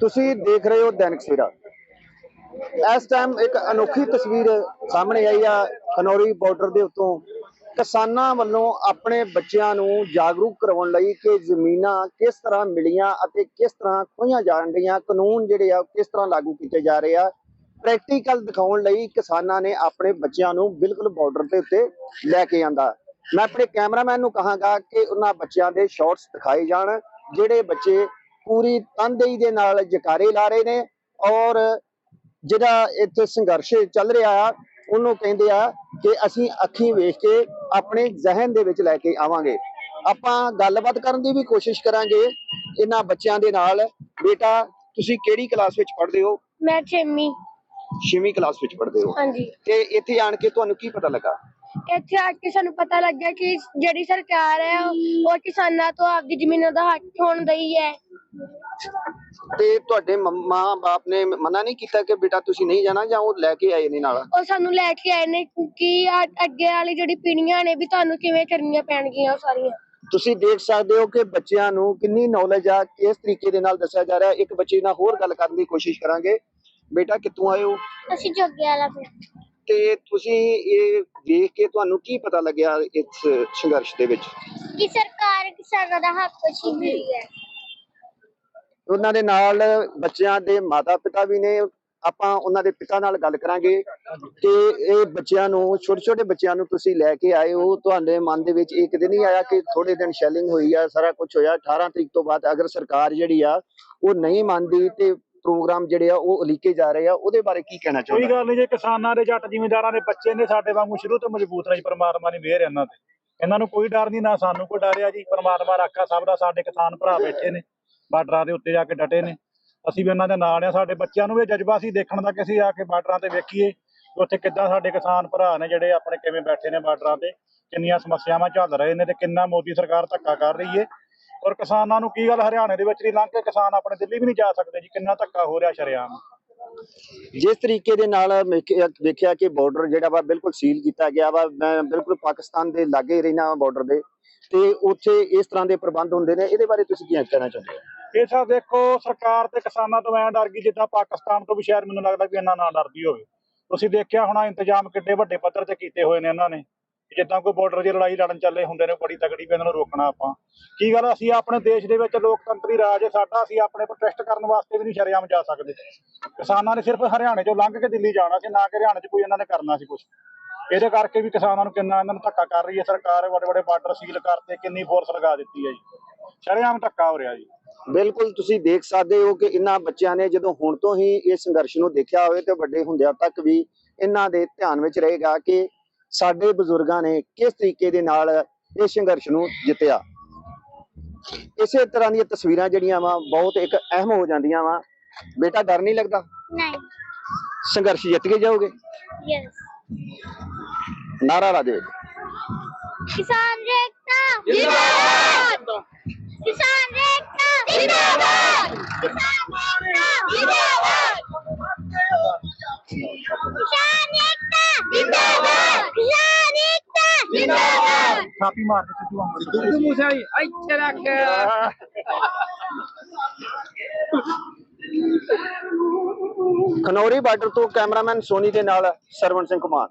ਤੁਸੀਂ ਦੇਖ ਰਹੇ ਹੋ ਦੈਨਿਕ ਸਵੇਰਾ। ਇਸ ਟਾਈਮ ਇੱਕ ਅਨੋਖੀ ਤਸਵੀਰ ਸਾਹਮਣੇ ਆਈ ਆ ਖਨੌਰੀ ਬਾਰਡਰ ਦੇ ਉੱਤੋਂ। ਕਿਸਾਨਾਂ ਵੱਲੋਂ ਆਪਣੇ ਬੱਚਿਆਂ ਨੂੰ ਜਾਗਰੂਕ ਕਰਵਾਉਣ ਲਈ ਕਿ ਜ਼ਮੀਨਾਂ ਕਿਸ ਤਰ੍ਹਾਂ ਮਿਲੀਆਂ ਅਤੇ ਕਿਸ ਤਰ੍ਹਾਂ ਖੋਈਆਂ ਜਾਣ ਰਹੀਆਂ, ਕਾਨੂੰਨ ਜਿਹੜੇ ਆ ਕਿਸ ਤਰ੍ਹਾਂ ਲਾਗੂ ਕੀਤੇ ਜਾ ਰਹੇ ਆ। ਪ੍ਰੈਕਟੀਕਲ ਦਿਖਾਉਣ ਲਈ ਕਿਸਾਨਾਂ ਨੇ ਆਪਣੇ ਬੱਚਿਆਂ ਨੂੰ ਬਿਲਕੁਲ ਬਾਰਡਰ ਦੇ ਉੱਤੇ ਲੈ ਕੇ ਆਂਦਾ। ਮੈਂ ਆਪਣੇ ਕੈਮਰਾਮੈਨ ਨੂੰ ਕਹਾਂਗਾ ਕਿ ਉਹਨਾਂ ਬੱਚਿਆਂ ਦੇ ਸ਼ਾਰਟਸ ਦਿਖਾਏ ਜਾਣ, ਜਿਹੜੇ ਬੱਚੇ ਪੂਰੀ ਤਨਦੇਹੀ ਦੇ ਨਾਲ ਜਕਾਰੇ ਲਾ ਰਹੇ ਨੇ ਔਰ ਜਿਹੜਾ ਇੱਥੇ ਸੰਘਰਸ਼ ਚੱਲ ਰਿਹਾ ਆ ਉਹਨੂੰ ਕਹਿੰਦੇ ਆ ਕਿ ਅਸੀਂ ਅੱਖੀਂ ਵੇਖ ਕੇ ਆਪਣੇ ਜ਼ਿਹਨ ਦੇ ਵਿੱਚ ਲੈ ਕੇ ਆਵਾਂਗੇ। ਆਪਾਂ ਗੱਲਬਾਤ ਕਰਨ ਦੀ ਵੀ ਕੋਸ਼ਿਸ਼ ਕਰਾਂਗੇ ਇਹਨਾਂ ਬੱਚਿਆਂ ਦੇ ਨਾਲ। ਬੇਟਾ ਤੁਸੀਂ ਕਿਹੜੀ ਕਲਾਸ ਵਿੱਚ ਪੜ੍ਹਦੇ ਹੋ? ਮੈਂ ਛੇਵੀਂ। 6ਵੀਂ ਕਲਾਸ ਵਿੱਚ ਪੜ੍ਹਦੇ ਹੋ। ਹਾਂਜੀ। ਤੇ ਇੱਥੇ ਆਣ ਕੇ ਤੁਹਾਨੂੰ ਕੀ ਪਤਾ ਲੱਗਾ? ਇੱਥੇ ਆ ਕੇ ਸਾਨੂੰ ਪਤਾ ਲੱਗਿਆ ਕਿ ਜਿਹੜੀ ਸਰਕਾਰ ਹੈ ਉਹ ਕਿਸਾਨਾਂ ਤੋਂ ਆਪਦੀ ਜ਼ਮੀਨਾਂ ਦਾ ਹੱਕ ਹੋਣ ਦਈ ਹੈ। ਤੇ ਤੁਹਾਡੇ ਮੰਮਾ ਬਾਪ ਨੇ ਮਨਾ ਨਹੀਂ ਕੀਤਾ ਕਿ ਬੇਟਾ ਤੁਸੀਂ ਨਹੀਂ ਜਾਣਾ ਜਾਂ ਉਹ ਲੈ ਕੇ ਆਏ ਨੇ ਨਾਲ? ਉਹ ਸਾਨੂੰ ਲੈ ਕੇ ਆਏ ਨੇ ਕਿ ਆ- ਅੱਗੇ ਵਾਲੀ ਜਿਹੜੀ ਪੀੜ੍ਹੀਆਂ ਨੇ ਵੀ ਤੁਹਾਨੂੰ ਕਿਵੇਂ ਕਰਨੀਆਂ ਪੈਣਗੀਆਂ ਉਹ ਸਾਰੀਆਂ। ਤੁਸੀਂ ਦੇਖ ਸਕਦੇ ਹੋ ਕਿ ਬੱਚਿਆਂ ਨੂੰ ਕਿੰਨੀ ਨੌਲੇਜ ਆ ਕਿਸ ਤਰੀਕੇ ਦੇ ਨਾਲ ਦੱਸਿਆ ਜਾ ਰਿਹਾ। ਇੱਕ ਬੱਚੇ ਨਾਲ ਹੋਰ ਗੱਲ ਕਰਨ ਦੀ ਕੋਸ਼ਿਸ਼ ਕਰਾਂਗੇ। ਬੇਟਾ ਕਿੱਥੋਂ ਆਏ ਹੋ? ਅਸੀਂ ਜੋਗੇ ਵਾਲਾ ਪਿੰਡ। ਤੇ ਤੁਸੀਂ ਇਹ ਵੇਖ ਕੇ ਤੁਹਾਨੂੰ ਕੀ ਪਤਾ ਲੱਗਿਆ ਇਸ ਸੰਘਰਸ਼ ਦੇ ਵਿੱਚ? ਕਿ ਸਰਕਾਰ ਕਿਸਾਨਾਂ ਦਾ ਹੱਕ ਛੀਨ ਰਹੀ ਹੈ। ਉਹਨਾਂ ਦੇ ਨਾਲ ਬੱਚਿਆਂ ਦੇ ਮਾਤਾ-ਪਿਤਾ ਵੀ ਨੇ। ਆਪਾਂ ਉਹਨਾਂ ਦੇ ਪਿਤਾ ਨਾਲ ਗੱਲ ਕਰਾਂਗੇ ਕਿ ਇਹ ਬੱਚਿਆਂ ਨੂੰ, ਛੋਟੇ-ਛੋਟੇ ਬੱਚਿਆਂ ਨੂੰ ਤੁਸੀਂ ਲੈ ਕੇ ਆਏ ਹੋ। ਤੁਹਾਡੇ ਮਨ ਦੇ ਵਿੱਚ ਇਹ ਕਦੇ ਨਹੀਂ ਆਇਆ ਕਿ ਥੋੜੇ ਦਿਨ ਸ਼ੈਲਿੰਗ ਹੋਈ ਆ, ਸਾਰਾ ਕੁਝ ਹੋਇਆ। 18 ਤਰੀਕ ਤੋਂ ਬਾਅਦ ਅਗਰ ਸਰਕਾਰ ਜਿਹੜੀ ਆ, ਉਹ ਨਹੀਂ ਮੰਨਦੀ ਤੇ ਪ੍ਰੋਗਰਾਮ ਜਿਹੜੇ ਆ, ਉਹ ਉਲੀਕੇ ਜਾ ਰਹੇ ਆ, ਉਹਦੇ ਬਾਰੇ ਕੀ ਕਹਿਣਾ ਕੋਈ ਗੱਲ ਨਹੀਂ, ਜੇ ਕਿਸਾਨਾਂ ਦੇ ਜੱਟ ਜ਼ਿਮੀਂਦਾਰਾਂ ਦੇ ਬੱਚੇ ਨੇ, ਸਾਡੇ ਵਾਂਗੂ ਸ਼ੁਰੂ ਤੋਂ ਮਜ਼ਬੂਤ ਰਹੀ, ਪਰਮਾਤਮਾ ਦੀ ਮਿਹਰ ਇਹਨਾਂ ਤੇ। ਇਹਨਾਂ ਨੂੰ ਕੋਈ ਡਰ ਨਹੀਂ, ਨਾ ਸਾਨੂੰ ਕੋਈ ਡਰ ਆ ਜੀ। ਪਰਮਾਤਮਾ ਰਾਖਾ ਸਭ ਦਾ, ਸਾਡੇ ਕਿਸਾਨ ਭਰਾ ਬੈਠੇ ਨੇ। ਬਾਰਡਰਾਂ ਦੇ ਉੱਤੇ ਜਾ ਕੇ ਡਟੇ ਨੇ। ਅਸੀਂ ਵੀ ਉਹਨਾਂ ਦੇ ਨਾਲ ਆ, ਸਾਡੇ ਬੱਚਿਆਂ ਨੂੰ ਵੀ ਜਜ਼ਬਾ ਸੀ ਦੇਖਣ ਦਾ ਕਿ ਅਸੀਂ ਆ ਕੇ ਬਾਰਡਰਾਂ ਤੇ ਵੇਖੀਏ ਉੱਥੇ ਕਿੱਦਾਂ ਸਾਡੇ ਕਿਸਾਨ ਭਰਾ ਨੇ ਜਿਹੜੇ ਆਪਣੇ ਕਿਵੇਂ ਬੈਠੇ ਨੇ ਬਾਰਡਰਾਂ ਤੇ, ਕਿੰਨੀਆਂ ਸਮੱਸਿਆਵਾਂ ਝੱਲ ਰਹੇ ਨੇ ਤੇ ਕਿੰਨਾ ਮੋਦੀ ਸਰਕਾਰ ਧੱਕਾ ਕਰ ਰਹੀ ਏ। ਔਰ ਕਿਸਾਨਾਂ ਨੂੰ ਕੀ ਗੱਲ ਹਰਿਆਣੇ ਦੇ ਵਿੱਚ ਨਹੀਂ, ਲੰਘ ਕੇ ਕਿਸਾਨ ਆਪਣੇ ਦਿੱਲੀ ਵੀ ਨਹੀਂ ਜਾ ਸਕਦੇ ਜੀ, ਕਿੰਨਾ ਧੱਕਾ ਹੋ ਰਿਹਾ ਸ਼ਰੇਆਮ। ਜਿਸ ਤਰੀਕੇ ਦੇ ਨਾਲ ਦੇਖਿਆ ਕਿ ਬਾਰਡਰ ਜਿਹੜਾ ਵਾ ਬਿਲਕੁਲ ਸੀਲ ਕੀਤਾ ਗਿਆ ਵਾ, ਮੈਂ ਬਿਲਕੁਲ ਪਾਕਿਸਤਾਨ ਦੇ ਲਾਗੇ ਹੀ ਰਹਿਣਾ ਬਾਰਡਰ ਦੇ, ਤੇ ਉੱਥੇ ਇਸ ਤਰ੍ਹਾਂ ਦੇ ਪ੍ਰਬੰਧ ਹੁੰਦੇ ਨੇ, ਇਹਦੇ ਬਾਰੇ ਤੁਸੀਂ ਕੀ ਕਹਿਣਾ ਚਾਹੁੰਦੇ ਹੋ? ਇਹ ਸਭ ਦੇਖੋ, ਸਰਕਾਰ ਤੇ ਕਿਸਾਨਾਂ ਤੋਂ ਐਂ ਡਰ ਗਈ, ਜਿੱਦਾਂ ਪਾਕਿਸਤਾਨ ਤੋਂ ਵੀ ਸ਼ਾਇਦ ਮੈਨੂੰ ਲੱਗਦਾ ਵੀ ਇਹਨਾਂ ਨਾਲ ਡਰਦੀ ਹੋਵੇ। ਤੁਸੀਂ ਦੇਖਿਆ ਹੋਣਾ, ਇੰਤਜ਼ਾਮ ਕਿੱਡੇ ਵੱਡੇ ਪੱਧਰ ਤੇ ਕੀਤੇ ਹੋਏ ਨੇ ਇਹਨਾਂ ਨੇ। ਜਿੱਦਾਂ ਕੋਈ ਬਾਰਡਰ ਦੀ ਲੜਾਈ ਲੜਨ ਚੱਲੇ ਹੁੰਦੇ ਨੇ, ਬੜੀ ਤਕੜੀ ਵੀ ਇਹਨਾਂ ਨੂੰ ਰੋਕਣਾ ਆਪਾਂ। ਕੀ ਗੱਲ, ਅਸੀਂ ਆਪਣੇ ਦੇਸ਼ ਦੇ ਵਿੱਚ ਲੋਕਤੰਤਰੀ ਰਾਜ ਹੈ ਸਾਡਾ, ਅਸੀਂ ਆਪਣੇ ਪ੍ਰੋਟੈਸਟ ਕਰਨ ਵਾਸਤੇ ਵੀ ਨਹੀਂ ਸ਼ਰੇਆਮ ਜਾ ਸਕਦੇ। ਕਿਸਾਨਾਂ ਨੇ ਸਿਰਫ ਹਰਿਆਣੇ ਚੋਂ ਲੰਘ ਕੇ ਦਿੱਲੀ ਜਾਣਾ ਸੀ, ਨਾ ਕਿ ਹਰਿਆਣੇ 'ਚ ਕੋਈ ਇਹਨਾਂ ਨੇ ਕਰਨਾ ਸੀ ਕੁਝ ਇਹਦੇ ਕਰਕੇ ਵੀ ਕਿਸਾਨਾਂ ਨੂੰ ਕਿੰਨਾ ਇਹਨਾਂ ਨੂੰ ਧੱਕਾ ਕਰ ਰਹੀ ਹੈ ਸਰਕਾਰ, ਵੱਡੇ ਵੱਡੇ ਬਾਰਡਰ ਸੀਲ ਕਰਤੇ, ਕਿੰਨੀ ਫੋਰਸ ਲਗਾ ਦਿੱਤੀ ਹੈ ਜੀ। ਸ਼ਰੇਆਮ ਧੱਕਾ ਹੋ ਰਿਹਾ ਜੀ। ਬਿਲਕੁਲ ਤੁਸੀਂ ਦੇਖ ਸਕਦੇ ਹੋ ਕਿ ਇਹਨਾਂ ਬੱਚਿਆਂ ਨੇ ਜਦੋਂ ਹੁਣ ਤੋਂ ਹੀ ਇਸ ਸੰਘਰਸ਼ ਨੂੰ ਦੇਖਿਆ ਹੋਵੇ ਤੇ ਵੱਡੇ ਹੁੰਦਿਆਂ ਤੱਕ ਵੀ ਇਹਨਾਂ ਦੇ ਧਿਆਨ ਵਿੱਚ ਰਹੇਗਾ ਕਿ ਸਾਡੇ ਬਜ਼ੁਰਗਾਂ ਨੇ ਕਿਸ ਤਰੀਕੇ ਦੇ ਨਾਲ ਇਸ ਸੰਘਰਸ਼ ਨੂੰ ਜਿੱਤਿਆ। ਇਸੇ ਤਰ੍ਹਾਂ ਦੀਆਂ ਤਸਵੀਰਾਂ ਜਿਹੜੀਆਂ ਵਾ ਬਹੁਤ ਇੱਕ ਅਹਿਮ ਹੋ ਜਾਂਦੀਆਂ ਵਾ। ਬੇਟਾ ਡਰ ਨਹੀਂ ਲੱਗਦਾ? ਨਹੀਂ। ਸੰਘਰਸ਼ ਜਿੱਤ ਕੇ ਜਾਓਗੇ? ਯੈਸ ਨਾਰਾ ਲਾ ਦਿਓ। ਕਿਸਾਨ ਰੇਕਤਾ ਜਿੰਦਾਬਾਦ! ਕਿਸਾਨ ਰੇਕਤਾ ਜਿੰਦਾਬਾਦ ਕਿਸਾਨ ਰੇਕਤਾ ਜਿੰਦਾਬਾਦ ਕਿਸਾਨ ਰੇਕਤਾ ਜਿੰਦਾਬਾਦ ਕਿਸਾਨ ਰੇਕਤਾ ਜਿੰਦਾਬਾਦ ਛਾਪੀ ਮਾਰ ਕੇ ਸਿੱਧੂ ਆਉਂਦੇ ਸਿੱਧੂ ਮੂਸੇ ਵਾਲੀ ਇੱਥੇ ਰੱਖ ਖਨੌਰੀ ਬਾਰਡਰ ਤੋਂ ਕੈਮਰਾਮੈਨ ਸੋਨੀ ਦੇ ਨਾਲ ਸਰਵਣ ਸਿੰਘ ਕੁਮਾਰ